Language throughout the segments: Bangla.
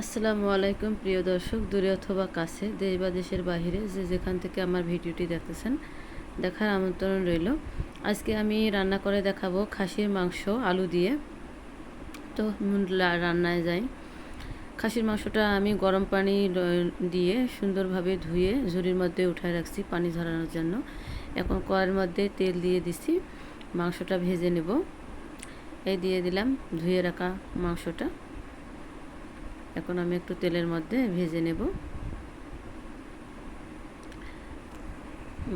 আসসালামু আলাইকুম, প্রিয় দর্শক, দূরে অথবা কাছে, দেশ বা দেশের বাহিরে, যে যেখান থেকে আমার ভিডিওটি দেখতেছেন, দেখার আমন্ত্রণ রইল। আজকে আমি রান্না করে দেখাবো খাসির মাংস, আলু দিয়ে। তো রান্নায় যাই। খাসির মাংসটা আমি গরম পানি দিয়ে সুন্দরভাবে ধুয়ে ঝুড়ির মধ্যে উঠায় রাখছি পানি ঝরানোর জন্য। এখন কড়াইয়ের মধ্যে তেল দিয়ে দিছি, মাংসটা ভেজে নেব। এই দিয়ে দিলাম ধুয়ে রাখা মাংসটা। এখন আমি একটু তেলের মধ্যে ভেজে নেব।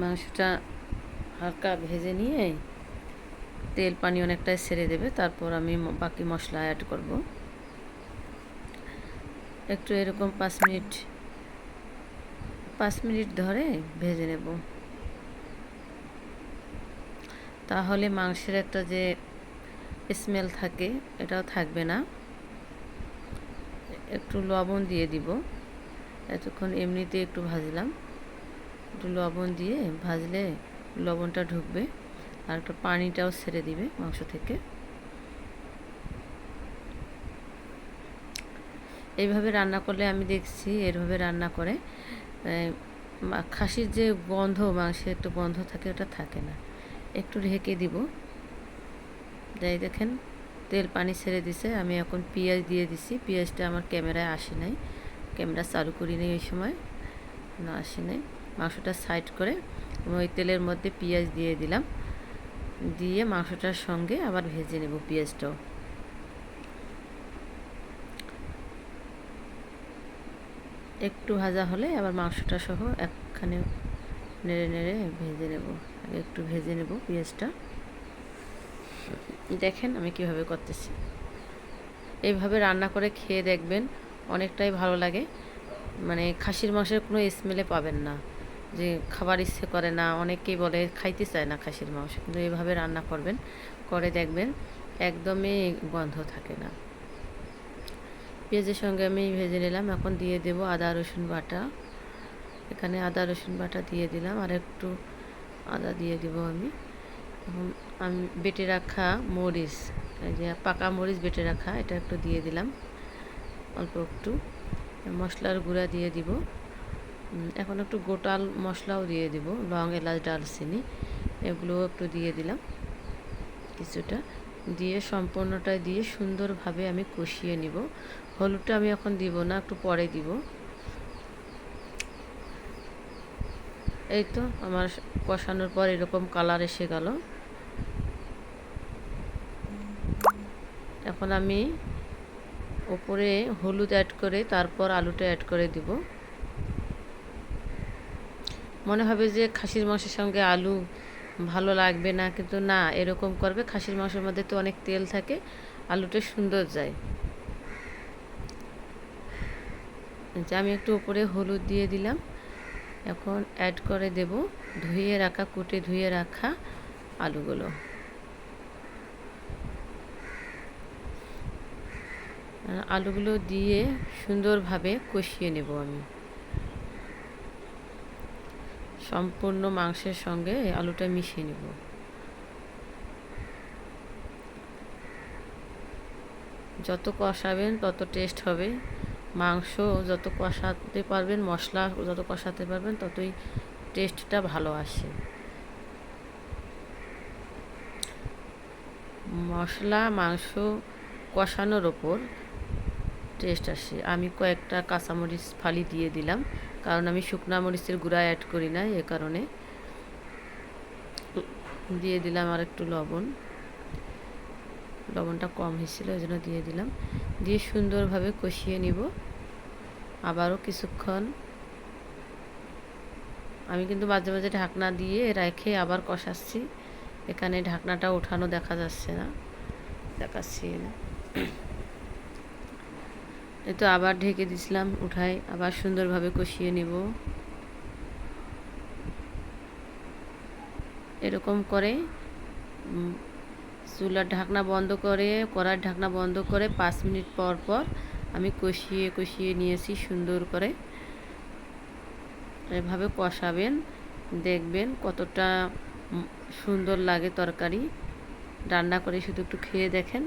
মাংসটা হালকা ভেজে নিয়ে তেল পানি অনেকটাই ছেড়ে দেবে, তারপর আমি বাকি মশলা অ্যাড করব। একটু এরকম পাঁচ মিনিট পাঁচ মিনিট ধরে ভেজে নেব। তাহলে মাংসের একটা যে স্মেল থাকে, এটাও থাকবে না। একটু লবণ দিয়ে দিব। এতক্ষণ এমনিতে একটু ভাজলাম। একটু লবণ দিয়ে ভাজলে লবণটা ঢুকবে আর একটু পানিটাও ছেড়ে দিবে মাংস থেকে। এইভাবে রান্না করলে আমি দেখছি এরভাবে রান্না করে খাসির যে গন্ধ মাংসের একটু গন্ধ থাকে, ওটা থাকে না। একটু ঢেকে দিব। যাই দেখেন তেল পানি ছেড়ে দিছে, আমি এখন পেঁয়াজ দিয়ে দিছি। পেঁয়াজটা আমার ক্যামেরায় আসে নাই। ক্যামেরা চালু করি নাই ওই সময়। না, আসে নাই। মাংসটা সাইড করে ওই তেলের মধ্যে পেঁয়াজ দিয়ে দিলাম। দিয়ে মাংসটার সঙ্গে আবার ভেজে নেব পেঁয়াজটাও। একটু ভাজা হলে আবার মাংসটা সহ একখানে নেড়ে নেড়ে ভেজে নেব। আগে একটু ভেজে নেব পেঁয়াজটা। দেখেন আমি কীভাবে করতেছি। এইভাবে রান্না করে খেয়ে দেখবেন অনেকটাই ভালো লাগে। মানে খাসির মাংসের কোনো স্মেলে পাবেন না। যে খাবার ইচ্ছে করে না, অনেকেই বলে খাইতে চায় না খাসির মাংস। কিন্তু এইভাবে রান্না করবেন, করে দেখবেন একদমই গন্ধ থাকে না। পেঁয়াজের সঙ্গে আমি ভেজে নিলাম, এখন দিয়ে দেব আদা, রসুন বাটা। এখানে আদা, রসুন বাটা দিয়ে দিলাম, আর একটু আদা দিয়ে দিব আমি। আমি বেটে রাখা মরিচ যে পাকা মরিচ বেটে রাখা, এটা একটু দিয়ে দিলাম, অল্প একটু। মশলার গুঁড়া দিয়ে দিব। এখন একটু গোটাল মশলাও দিয়ে দিব, লং এলাচ, ডালচিনি এগুলোও একটু দিয়ে দিলাম কিছুটা। দিয়ে সম্পূর্ণটা দিয়ে সুন্দরভাবে আমি কষিয়ে নিব। হলুদটা আমি এখন দিব না, একটু পরে দিব। এই তো, আমার কষানোর পর এরকম কালার এসে গেল। এখন আমি ওপরে হলুদ অ্যাড করে তারপর আলুটা অ্যাড করে দিব। মনে হবে যে খাসির মাংসের সঙ্গে আলু ভালো লাগবে না, কিন্তু না, এরকম করবে। খাসির মাংসের মধ্যে তো অনেক তেল থাকে, আলুটা সুন্দর যায়। যে আমি একটু উপরে হলুদ দিয়ে দিলাম। এখন অ্যাড করে দেব, ধুয়ে রাখা, কুটে ধুয়ে রাখা আলুগুলো আর আলুগুলো দিয়ে সুন্দরভাবে কষিয়ে নেব আমি। সম্পূর্ণ মাংসের সঙ্গে আলুটা মিশিয়ে নেব। যত কষাবেন, তত টেস্ট হবে। মাংস যত কষাতে পারবেন, মশলা যত কষাতে পারবেন, ততই টেস্টটা ভালো আসে। মশলা, মাংস কষানোর ওপর টেস্ট আসে। আমি কয়েকটা কাঁচামরিচ ফালি দিয়ে দিলাম, কারণ আমি শুকনা মরিচের গুঁড়া অ্যাড করি না এ কারণে। দিয়ে দিলাম আর একটু লবণ। লবণটা কম হয়েছিল ওই জন্য দিয়ে দিলাম। দিয়ে সুন্দরভাবে কষিয়ে নিব। আবারও কিছুক্ষণ। আমি কিন্তু মাঝে মাঝে ঢাকনা দিয়ে রেখে আবার কষাচ্ছি। এখানে ঢাকনাটা ওঠানো দেখা যাচ্ছে না। দেখাচ্ছি না। তো আবার ঢেকে দিছিলাম উঠাই আবার সুন্দরভাবে কষিয়ে নিব। এরকম করে চুলার ঢাকনা বন্ধ করে, কড়ার ঢাকনা বন্ধ করে পাঁচ মিনিট পর পর আমি কষিয়ে কষিয়ে নিয়েছি সুন্দর করে। এভাবে কষাবেন, দেখবেন কতটা সুন্দর লাগে তরকারি। রান্না করে শুধু একটু খেয়ে দেখেন।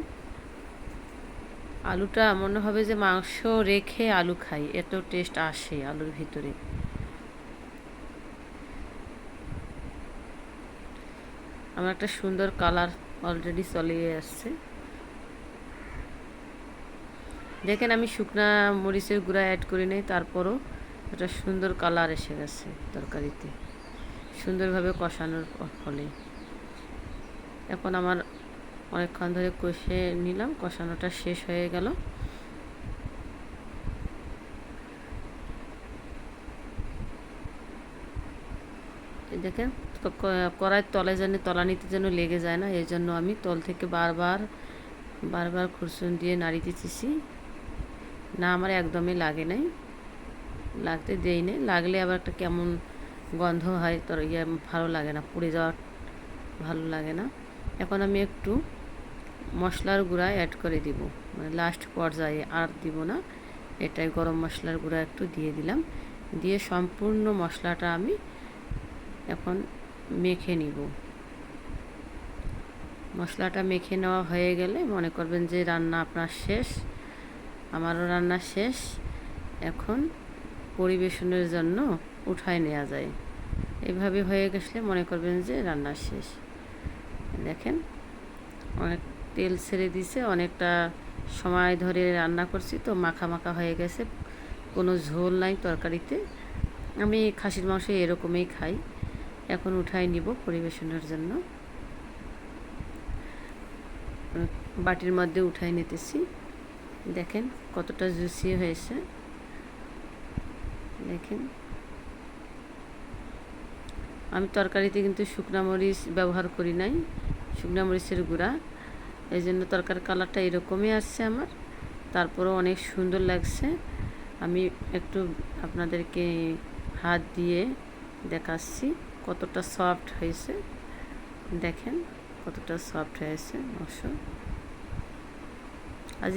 আলুটা মনে হবে যে মাংস রেখে আলু খাই এত টেস্ট আসে আলুর ভিতরে। আমার একটা সুন্দর কালার অলরেডি চলে আসছে। দেখেন আমি শুকনা মরিচের গুঁড়া অ্যাড করি নাই, তারপরও একটা সুন্দর কালার এসে গেছে তরকারিতে। সুন্দরভাবে কষানোর ফলে। এখন আমার অনেকক্ষণ ধরে কষে নিলাম, কষানোটা শেষ হয়ে গেল। দেখেন কড়াইয়ের তলে যেন তলানিতে যেন লেগে যায় না, এই জন্য আমি তল থেকে বারবার বারবার খুরসুন দিয়ে নাড়ি দিতেছি। না, আমার একদমই লাগে নাই। লাগতে দেই নেই, লাগলে আবার একটা কেমন গন্ধ হয়, তোর ইয়ে ভালো লাগে না, পুড়ে যাওয়া ভালো লাগে না। এখন আমি একটু মশলার গুঁড়া অ্যাড করে দিব। মানে লাস্ট পর্যায়ে আর দিব না। এটাই গরম মশলার গুঁড়া একটু দিয়ে দিলাম। দিয়ে সম্পূর্ণ মশলাটা আমি এখন মেখে নিব। মশলাটা মেখে নেওয়া হয়ে গেলে মনে করবেন যে রান্না আপনার শেষ। আমারও রান্না শেষ। এখন পরিবেশনের জন্য উঠায় নেওয়া যায়। এভাবে হয়ে গেলে মনে করবেন যে রান্না শেষ। দেখেন, অনেক তেল ছেড়ে দিছে, অনেকটা সময় ধরে রান্না করছি তো মাখা মাখা হয়ে গেছে, কোনো ঝোল নাই তরকারিতে। আমি খাসির মাংস এরকমই খাই, এখন উঠাই নিব পরিবেশনের জন্য। বাটির মধ্যে উঠাই নিতেছি, দেখেন কতটা জুসি হয়েছে। দেখেন আমি তরকারিতে কিন্তু শুকনা মরিচ ব্যবহার করি নাই, শুকনা মরিচের গুঁড়া। এই জন্য তরকার কালারটা এরকমই আসছে আমার। তারপরেও অনেক সুন্দর লাগছে। আমি একটু আপনাদেরকে হাত দিয়ে দেখাচ্ছি কতটা সফট হয়েছে। দেখেন কতটা সফট হয়েছে মাংস আজ